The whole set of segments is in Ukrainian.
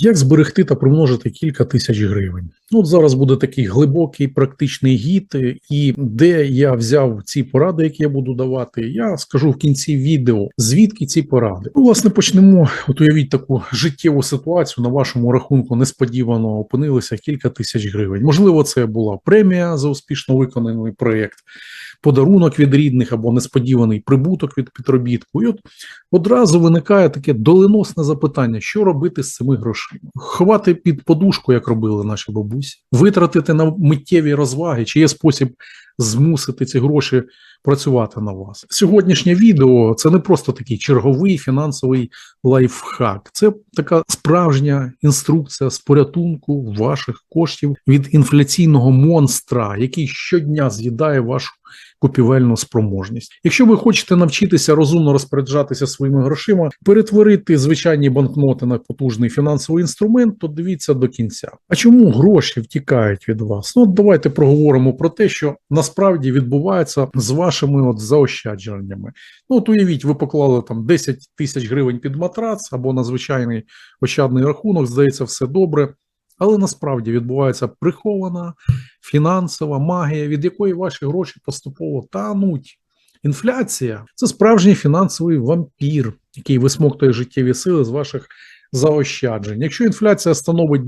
Як зберегти та примножити кілька тисяч гривень? Ну, От зараз буде такий глибокий практичний гід, і де я взяв ці поради, які я буду давати, я скажу в кінці відео, звідки ці поради. Ну, власне, почнемо. От уявіть таку життєву ситуацію на вашому рахунку несподівано опинилися кілька тисяч гривень. Можливо, це була премія за успішно виконаний проєкт, подарунок від рідних або несподіваний прибуток від підробітку. І от одразу виникає таке доленосне запитання: що робити з цими грошима? Ховати під подушку, як робили наші бабусі, витратити на миттєві розваги, чи є спосіб змусити ці гроші працювати на вас. Сьогоднішнє відео це не просто такий черговий фінансовий лайфхак, це така справжня інструкція з порятунку ваших коштів від інфляційного монстра, який щодня з'їдає вашу купівельну спроможність. Якщо ви хочете навчитися розумно розпоряджатися своїми грошима, перетворити звичайні банкноти на потужний фінансовий інструмент, то дивіться до кінця. А чому гроші втікають від вас? Ну давайте проговоримо про те, що насправді відбувається з вашими от заощадженнями. Ну от уявіть, ви поклали там 10 тисяч гривень під матрац або на звичайний ощадний рахунок, здається, все добре. Але насправді відбувається прихована фінансова магія, від якої ваші гроші поступово тануть. Інфляція це справжній фінансовий вампір, який висмоктує життєві сили з ваших заощаджень. Якщо інфляція становить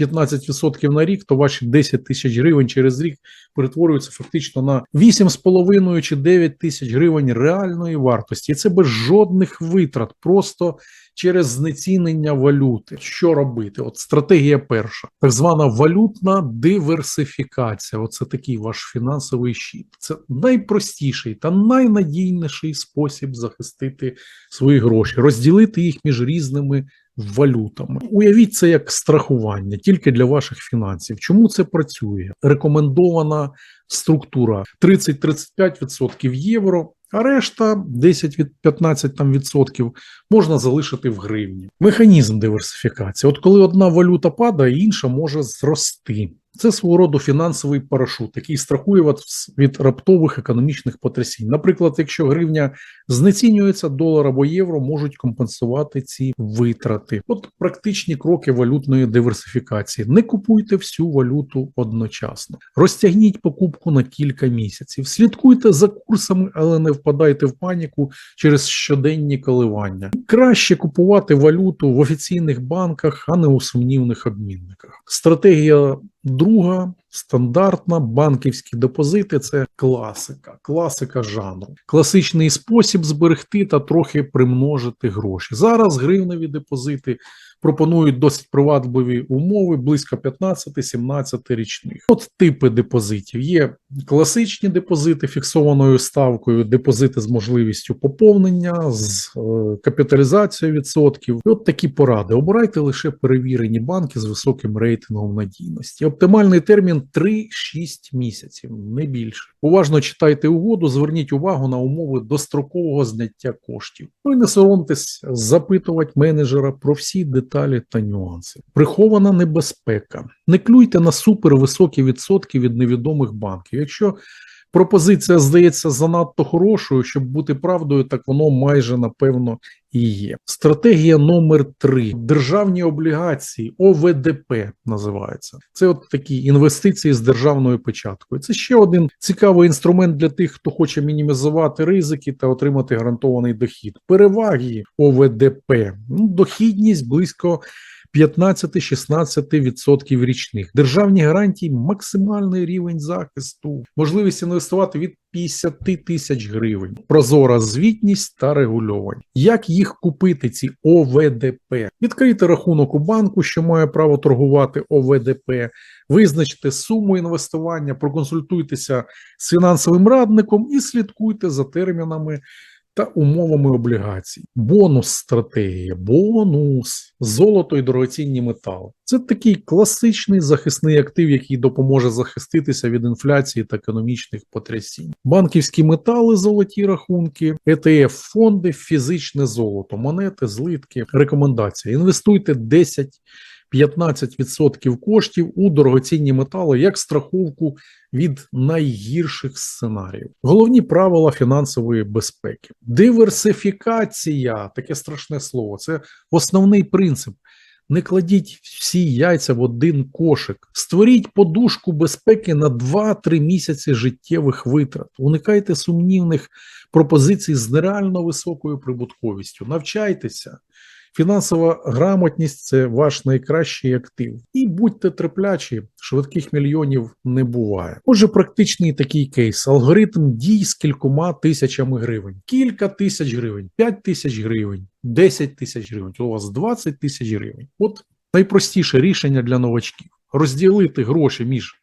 10-15% на рік, то ваші 10 тисяч гривень через рік перетворюються фактично на 8,5 чи 9 тисяч гривень реальної вартості. І це без жодних витрат, просто через знецінення валюти. Що робити? От стратегія перша, так звана валютна диверсифікація. Оце такий ваш фінансовий щит. Це найпростіший та найнадійніший спосіб захистити свої гроші, розділити їх між різними. Валютами уявіть це як страхування тільки для ваших фінансів. Чому це працює? Рекомендована структура 30-35% євро, а решта 10 від 15 там відсотків можна залишити в гривні. Механізм диверсифікації. От коли одна валюта падає, інша може зрости. Це свого роду фінансовий парашут, який страхує вас від раптових економічних потрясінь. Наприклад, якщо гривня знецінюється, долар або євро можуть компенсувати ці витрати. От практичні кроки валютної диверсифікації. Не купуйте всю валюту одночасно, розтягніть покупку на кілька місяців, слідкуйте за курсами, але не впадайте в паніку через щоденні коливання. Краще купувати валюту в офіційних банках, а не у сумнівних обмінниках. Стратегія Друга стандартна банківські депозити це класика, класика жанру, класичний спосіб зберегти та трохи примножити гроші. Зараз гривневі депозити пропонують досить привабливі умови близько 15-17 річних. От типи депозитів є класичні депозити фіксованою ставкою, депозити з можливістю поповнення, з е, капіталізацією відсотків. І от такі поради. Обирайте лише перевірені банки з високим рейтингом надійності. Оптимальний термін 3-6 місяців, не більше. Уважно читайте угоду, зверніть увагу на умови дострокового зняття коштів. Ну і не соромтесь запитувати менеджера про всі деталі та нюанси. Прихована небезпека. Не клюйте на супервисокі відсотки від невідомих банків. Якщо пропозиція здається занадто хорошою, щоб бути правдою, так воно майже напевно і є. Стратегія номер 3 державні облігації, ОВДП називається. Це от такі інвестиції з державною печаткою. Це ще один цікавий інструмент для тих, хто хоче мінімізувати ризики та отримати гарантований дохід. Переваги ОВДП, ну, дохідність близько. 15-16% річних. Державні гарантії, максимальний рівень захисту, можливість інвестувати від 50 тисяч гривень, прозора звітність та регульовані. Як їх купити, ці ОВДП? Відкрийте рахунок у банку, що має право торгувати ОВДП, визначте суму інвестування, проконсультуйтеся з фінансовим радником і слідкуйте за термінами та умовами облігацій. Бонус стратегія, бонус, золото і дорогоцінні метали. Це такий класичний захисний актив, який допоможе захиститися від інфляції та економічних потрясінь. Банківські метали, золоті рахунки, ETF фонди, фізичне золото, монети, злитки. Рекомендація: інвестуйте 10 15% коштів у дорогоцінні метали як страховку від найгірших сценаріїв. Головні правила фінансової безпеки. Диверсифікація таке страшне слово. Це основний принцип. Не кладіть всі яйця в один кошик. Створіть подушку безпеки на 2-3 місяці життєвих витрат. Уникайте сумнівних пропозицій з нереально високою прибутковістю. Навчайтеся. Фінансова грамотність це ваш найкращий актив. І будьте терплячі, швидких мільйонів не буває. Отже, практичний такий кейс: алгоритм дій з кількома тисячами гривень, кілька тисяч гривень, 5 тисяч гривень, 10 тисяч гривень. У вас 20 тисяч гривень. От найпростіше рішення для новачків: розділити гроші між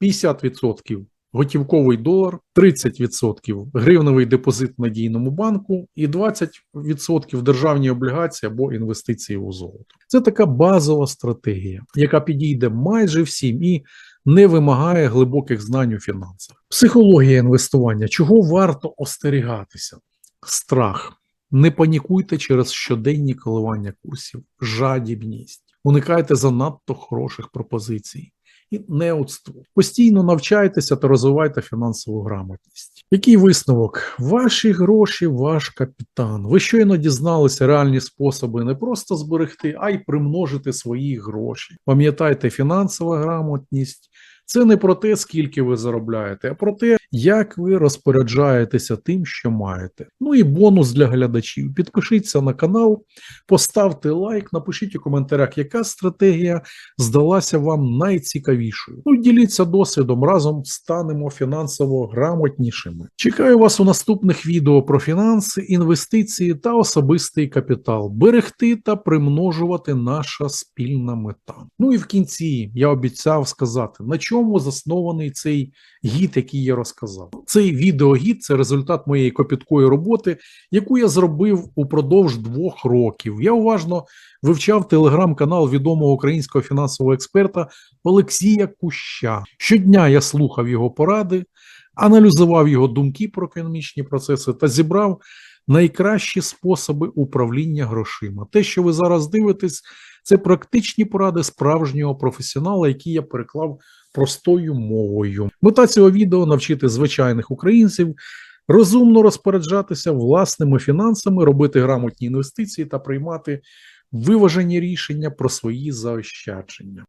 50% готівковий долар, 30% гривневий депозит в надійному банку і 20% державні облігації або інвестиції у золото. Це така базова стратегія, яка підійде майже всім і не вимагає глибоких знань у фінансах. Психологія інвестування. Чого варто остерігатися? Страх. Не панікуйте через щоденні коливання курсів, жадібність. Уникайте занадто хороших пропозицій і неудство. Постійно навчайтеся та розвивайте фінансову грамотність. Який висновок? Ваші гроші, ваш капітан. Ви щойно дізналися реальні способи не просто зберегти, а й примножити свої гроші. Пам'ятайте, фінансова грамотність. Це не про те, скільки ви заробляєте, а про те, як ви розпоряджаєтеся тим, що маєте. Ну і бонус для глядачів. Підпишіться на канал, поставте лайк, напишіть у коментарях, яка стратегія здалася вам найцікавішою. Ну, діліться досвідом, разом станемо фінансово грамотнішими. Чекаю вас у наступних відео про фінанси, інвестиції та особистий капітал. Берегти та примножувати наша спільна мета. Ну і в кінці я обіцяв сказати, на чому заснований цей гід, який я розказав. Цей відеогід це результат моєї копіткої роботи, яку я зробив упродовж двох років. Я уважно вивчав телеграм-канал відомого українського фінансового експерта Олексія Куща. Щодня я слухав його поради, аналізував його думки про економічні процеси та зібрав найкращі способи управління грошима. Те, що ви зараз дивитесь, це практичні поради справжнього професіонала, які я переклав простою мовою. Мета цього відео навчити звичайних українців розумно розпоряджатися власними фінансами, робити грамотні інвестиції та приймати виважені рішення про свої заощадження.